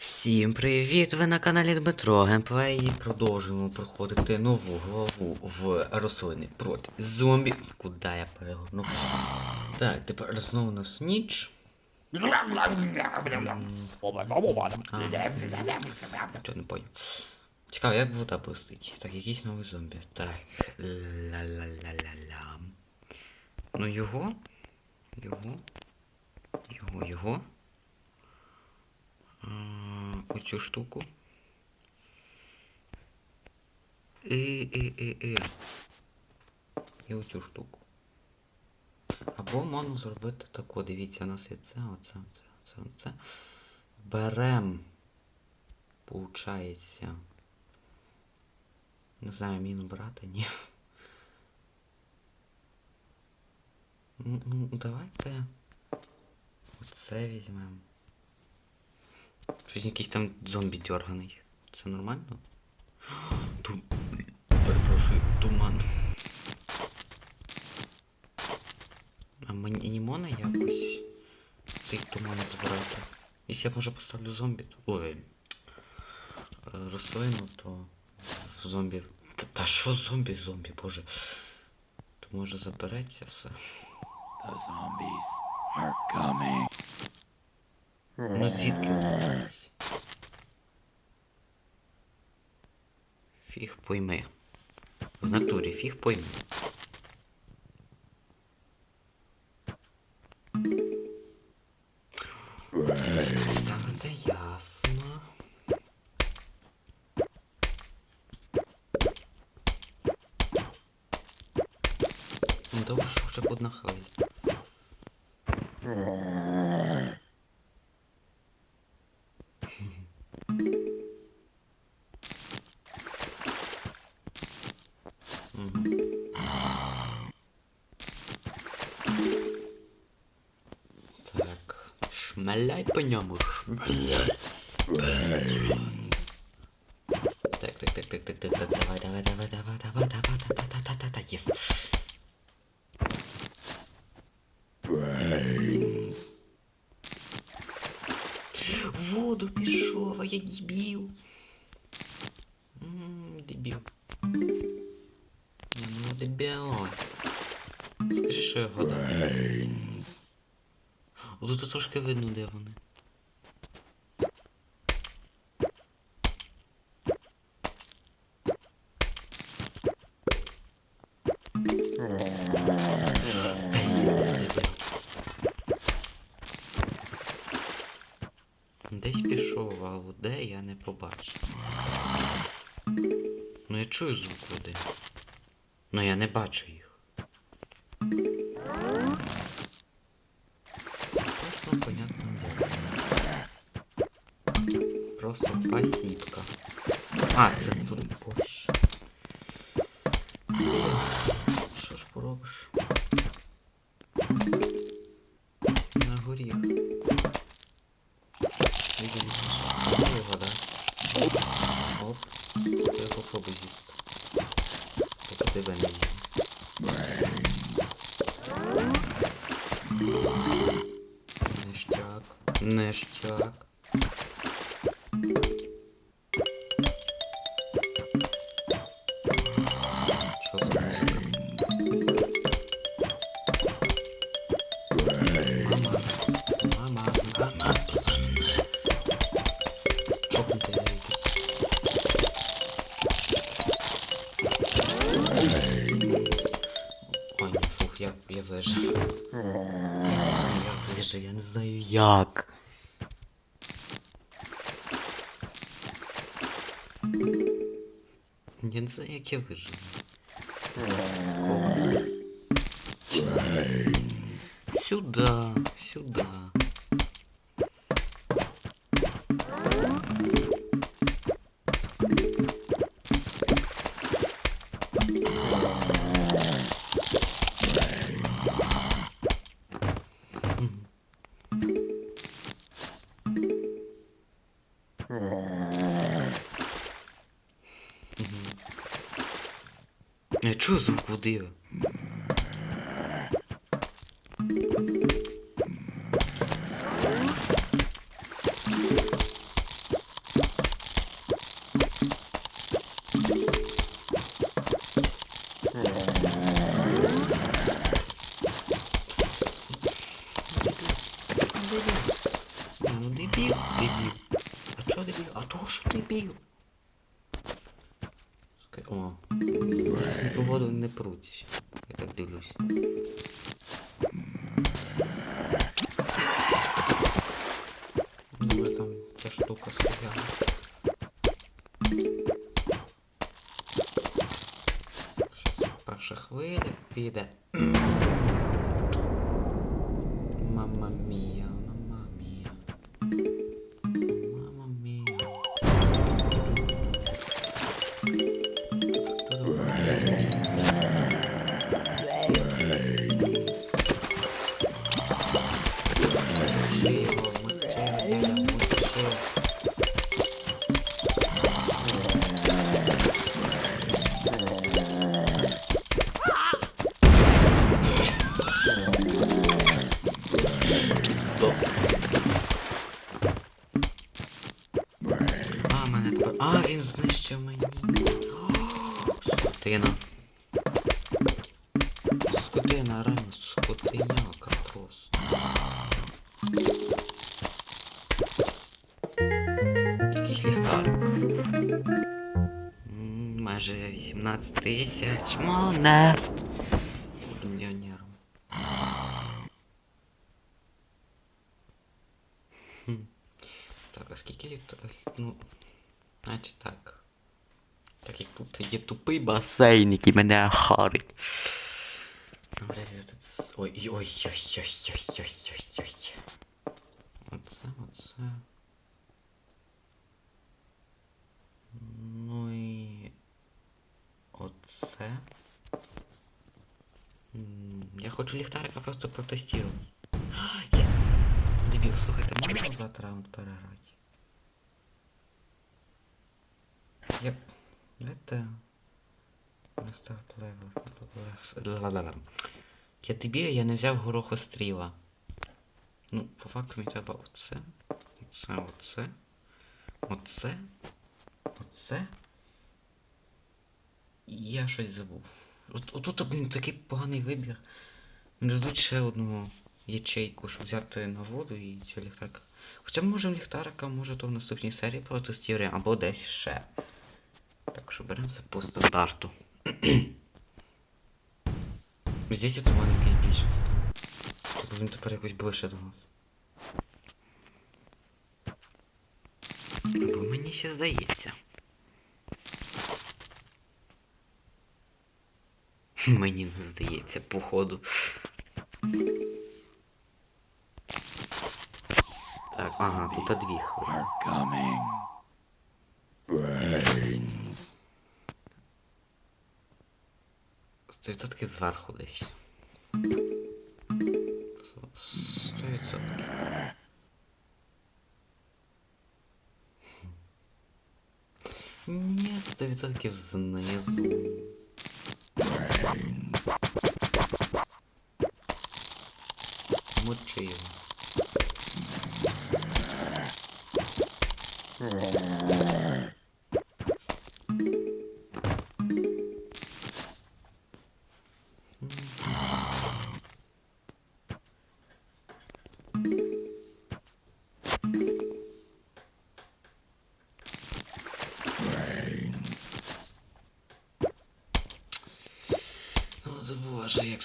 Всім привіт! Ви на каналі Дмитро Геймплей і продовжуємо проходити нову главу в рослини проти зомбі. Куди я перегорнув? Так, тепер знову нас ніч. Чого не поняв. Цікаво, як вода блистить. Так, якийсь новий зомбі. Так. Ла-ла-ла-ла-ла. Ну його. Його. Його, його. Оцю штуку. І, і, і, і. І оцю штуку. Або можна зробити таку. Дивіться, у нас є це, оце, оце, оце, оце. Берем. Получається. Не знаю, міну брати, ні. Ну, ну, давайте. Оце візьмемо. Щось якийсь там зомбі дерганий. Це нормально? Ту... Перепрошую, туман. А мені можна якось цей туман збирати? Якщо я може поставлю зомбі, то... Ой. е, Рослину, то зомбі. Та що зомбі, зомбі, боже. То може забереться все. The zombies are coming. Ну звідки? Фіг пойми. В натурі фіг пойми. По. Так, так, так, так, так, так, так, давай, давай, давай, давай, давай, давай, давай, давай, давай, давай, єс. Воду пішов, а я дебіл. М, Дебіл. Ну дебіл. Скажи, що я вгадав. О, тут трошки видно, де вони. Чую звук води. Ну я не бачу їх. Просто понятно. Просто пасівка. А, це тут Jak? Więc jakie wyżyny? Чого звук води? А то що ти бів? О. з погоду не пруть. Я так дивлюсь. Добре, там ця штука стояла. Щас перша хвиля піде. ну. Значить так. Так як тут є тупий басейн, який мене харить. Ой-ой-ой-ой-ой-ой-ой-ой. Оце, оце. Ну і... Оце. Я хочу ліхтарика просто протестувати. Дебіл, слухайте, можна завтра раунд переграти? Я... Это... Левел. Ла-ла-ла. Я дебіл, я не взяв горохостріла. Ну, по факту мені треба оце. Оце, оце. Оце. Оце. Я щось забув. От, отут, блін, такий поганий вибір. Не дадуть ще одну ячейку, щоб взяти на воду і цього ліхтарика. Хоча може ліхтарика, може то в наступній серії протестуємо, або десь ще. Так що беремося по стандарту. Здесь у мене якийсь більше став. Тобто він тепер якось ближче до нас. Або мені ще здається. Мені не здається, походу. Так, ага, тут дві хвилини. 100% зверху десь. 100%. Ні, 100% знизу.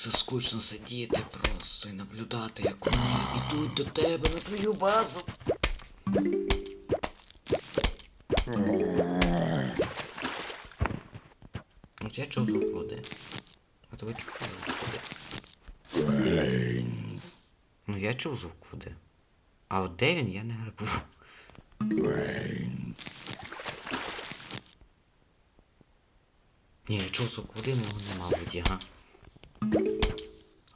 Це скучно сидіти просто і наблюдати, як вони йдуть до тебе на твою базу. От я чув звук води. А то ви чули звук води? Ну я чув звук води. А от де він, я не грибу. Ні, я чув звук води, але нема воді, га.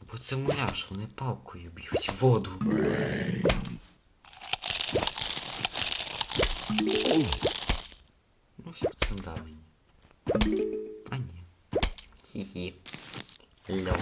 Або це муляж, вони палкою б'ють воду. Ну все, це да мені. А ні. Хі-хі. Льо.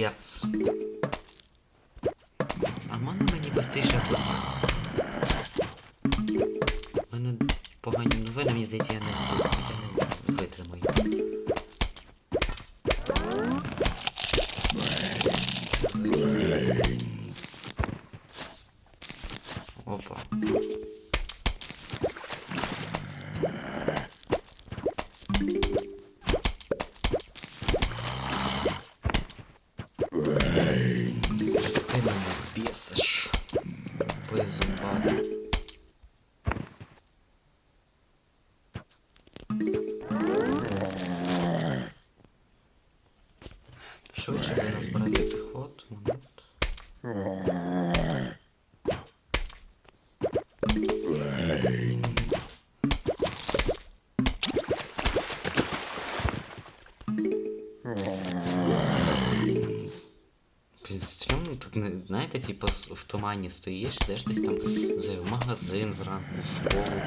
Капець. А можна мені быстріше? У мене погані новини, мені здається, я не, я монет. Блін, не знаєте, типу в тумані стоїш, йдеш десь там в магазин зранку, в школу,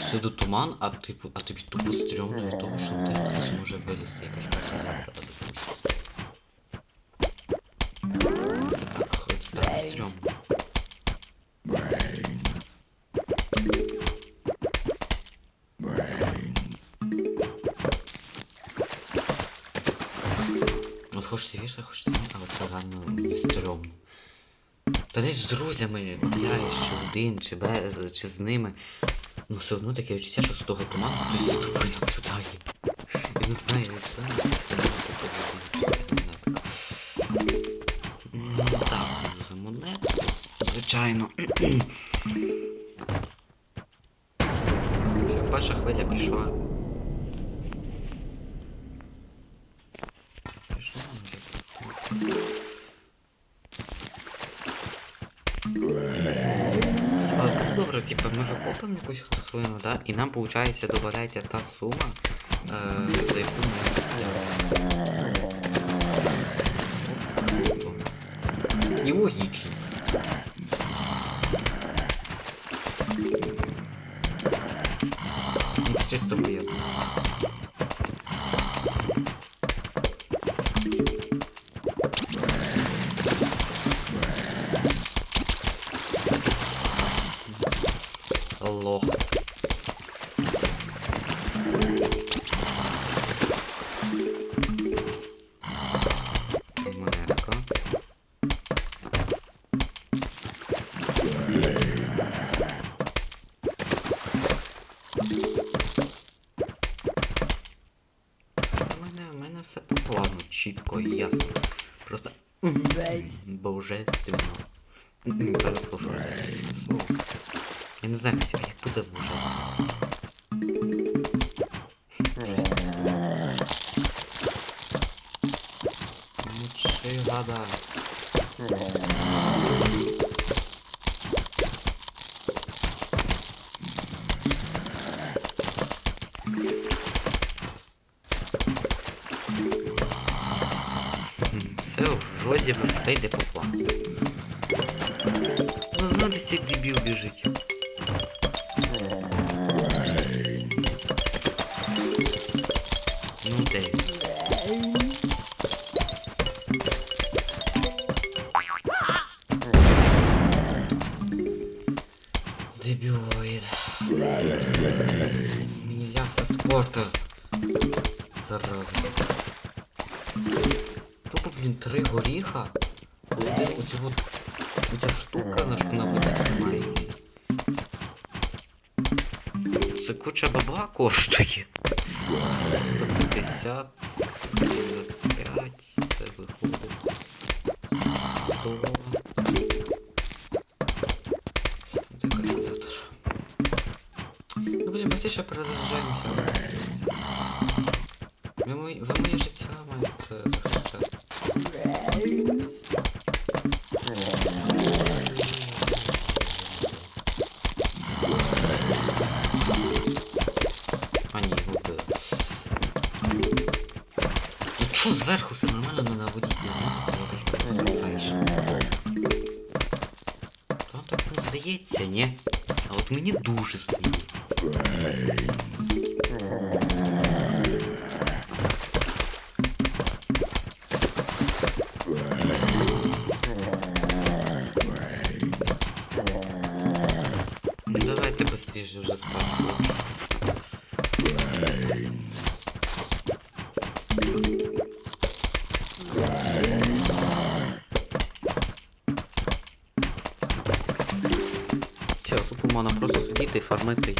всюди туман, а типу, а тобі тупо стрьомно від того, що ти хтось може вилізти, якась карта Та десь з друзями гуляєш, чи один, чи без, чи з ними. Ну все одно таке відчуття, що з того туману хтось тупо наблюдає. Я не знаю, як це. Ну так, за монетку. Звичайно. Перша хвиля. Пішла типа ми викопаємо якусь рослину, да? І нам виходить додається та сума, е, за яку ми. І логічно. Чисто Я не знаю, як буде божественно. Ну чи гада. Все, вроді би все йде по Дебилоид. Нельзя со спорта. Зараза. Тупо, блін, три горіха. Один оцю от, оця штука на що на воді тримається. Це куча бабла коштує. 150, Ну, блін, быстріше перезаряджаємося. Ви мої, ви моє життя маєте захищати. А ні, губи. Якщо зверху все нормально, не на воді підноситься якась катастрофа. і ще. То так не здається, ні. А от мені дуже здається. Ну давайте быстрее вже спати. Все, тут можна просто сидіти і фармити.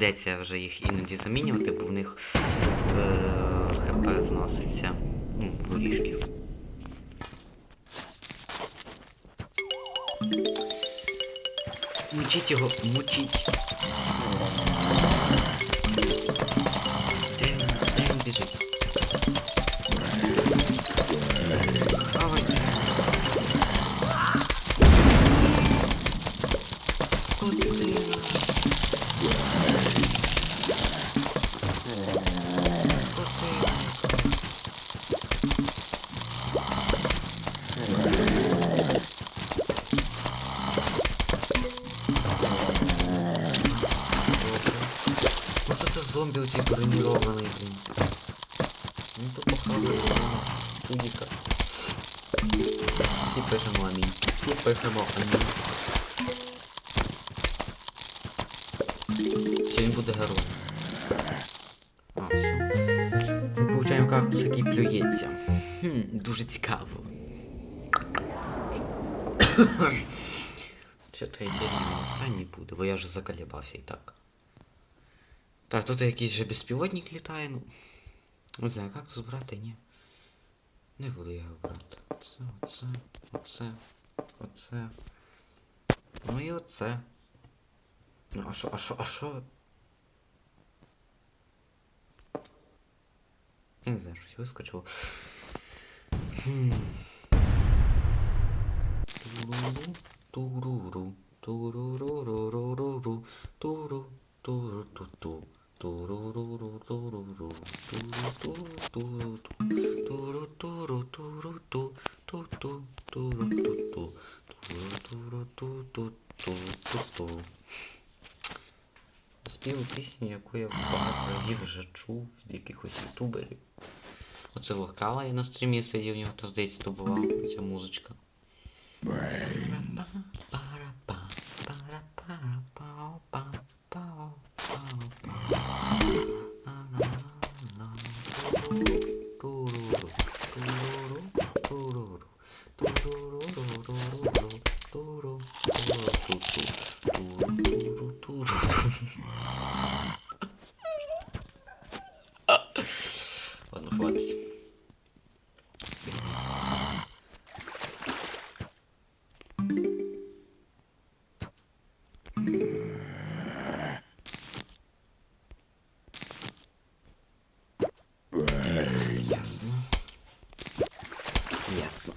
Прийдеться вже їх іноді замінювати, бо в них е, ХП зноситься. Ну, горішків. Мучіть його, мучіть. Пишемо амінь. І пишемо амінь. Чи він буде героєм? А, все. Ми получаємо кактус, який плюється. Хм, дуже цікаво. Ще третій рівень останній буде, бо я вже заколебався і так. Так, тут якийсь же безпілотник літає, ну. Не знаю, як тут брати, ні. Не буду його брати. Оце, оце, оце, оце. Ну і оце. Ну, а що, а що, а що? Я не знаю, щось вискочило. Хм. Туру, туру, туру, туру, туру, туру, туру, туру, ту, ту, ту, туру, ту, ту, туру, Спів пісню, яку я багато разів вже чув від якихось ютуберів. Оце вокала я на стрімі сидів, у нього то здається, то була ця музичка. Ладно, Ясно. Ясно.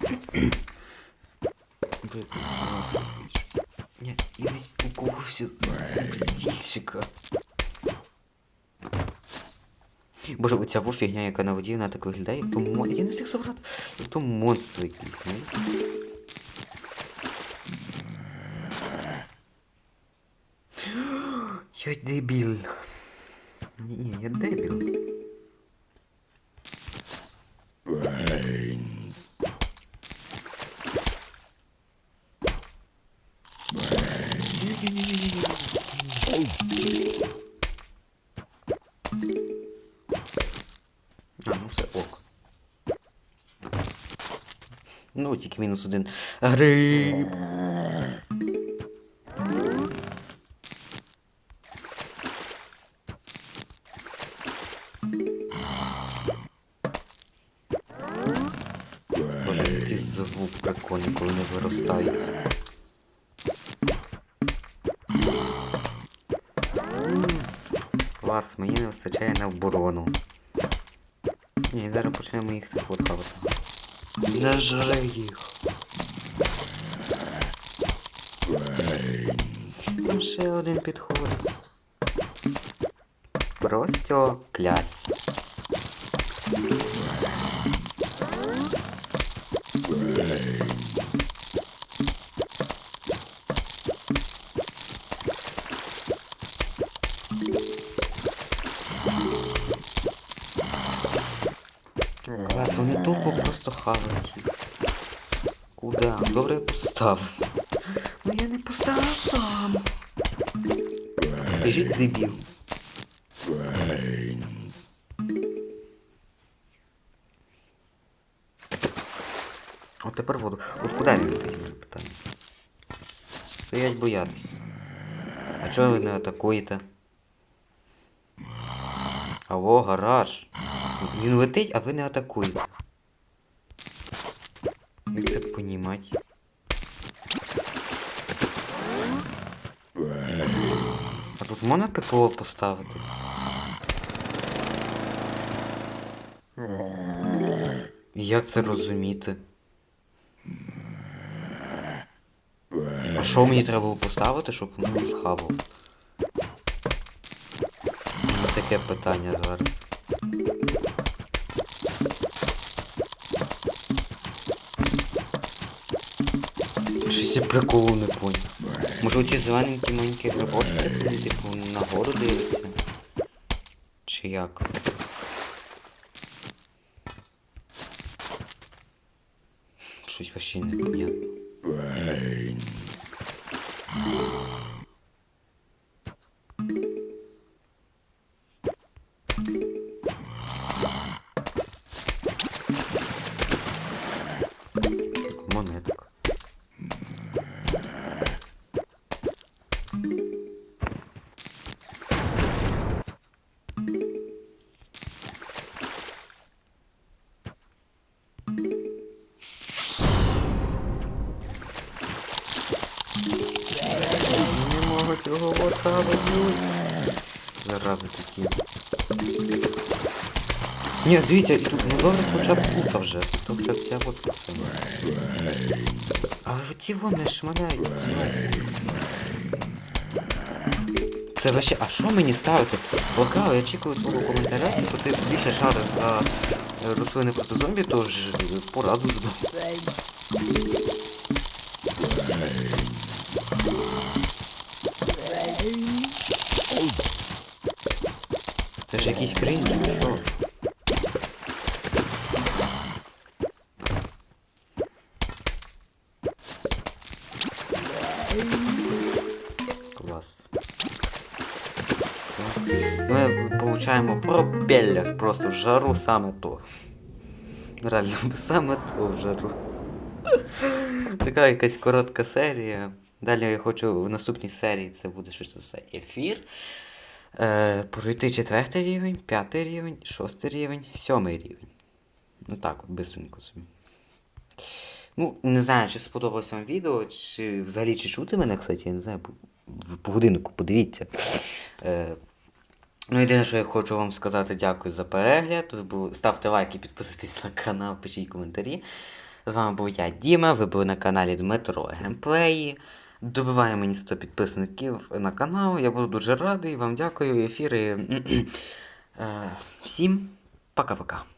Випить смазу. Ні, і десь у когось з стільчика. Боже, оця во фігня, яка на воді, вона так виглядає, як тому мон... Я не встиг забрати. Як тому монстр якийсь, не? Я дебіл. Ні, ні, я дебіл. А, ну все ок. Ну, тільки мінус один. Гриб. Вистачає на оборону. Ні, зараз почнемо їх от хавати. Не жри їх. Там ще один підходить. Просто клясь. Клас, хавають. Куда? Добре поставив. Ну я не поставив там. Скажіть дебіл. От тепер воду. От куди він поїде питання? Стоять боятись. А чого ви не атакуєте? Алло, гараж. Він летить, а ви не атакуєте. Як це понімати? А тут можна ППО поставити? Як це розуміти? А що мені треба було поставити, щоб воно схавало? У таке питання зараз. Я приколу не понял. Може оці зелененькі маленькі грибочки, типу, нагору дивляться? Чи як? Щось вообще не Ні, дивіться, і тут, ну добре хоча б тут вже. Тут хоча б ця воскресена. А ті вони шмаляють. Це вообще, а що мені ставити? Локал, я чекаю твого коментаря, типу ти більше шариш за е, рослини проти зомбі, то ж е, пораду жду. Це ж якийсь крінж, пропеллер просто в жару саме то. Реально, саме то в жару. Така якась коротка серія. Далі я хочу в наступній серії це буде що це за ефір. Е, пройти четвертий рівень, п'ятий рівень, шостий рівень, сьомий рівень. Ну так, от бистренько собі. Ну, не знаю, чи сподобалось вам відео, чи взагалі чи чути мене, кстати, я не знаю, по- годиннику подивіться. Е, ну, єдине, що я хочу вам сказати, дякую за перегляд. Ставте лайки, підписуйтесь на канал, пишіть коментарі. З вами був я, Діма, ви були на каналі Дмитро Геймплеї. Добиваємо мені 100 підписників на канал. Я буду дуже радий. Вам дякую, ефіри. Е, Всім пока-пока.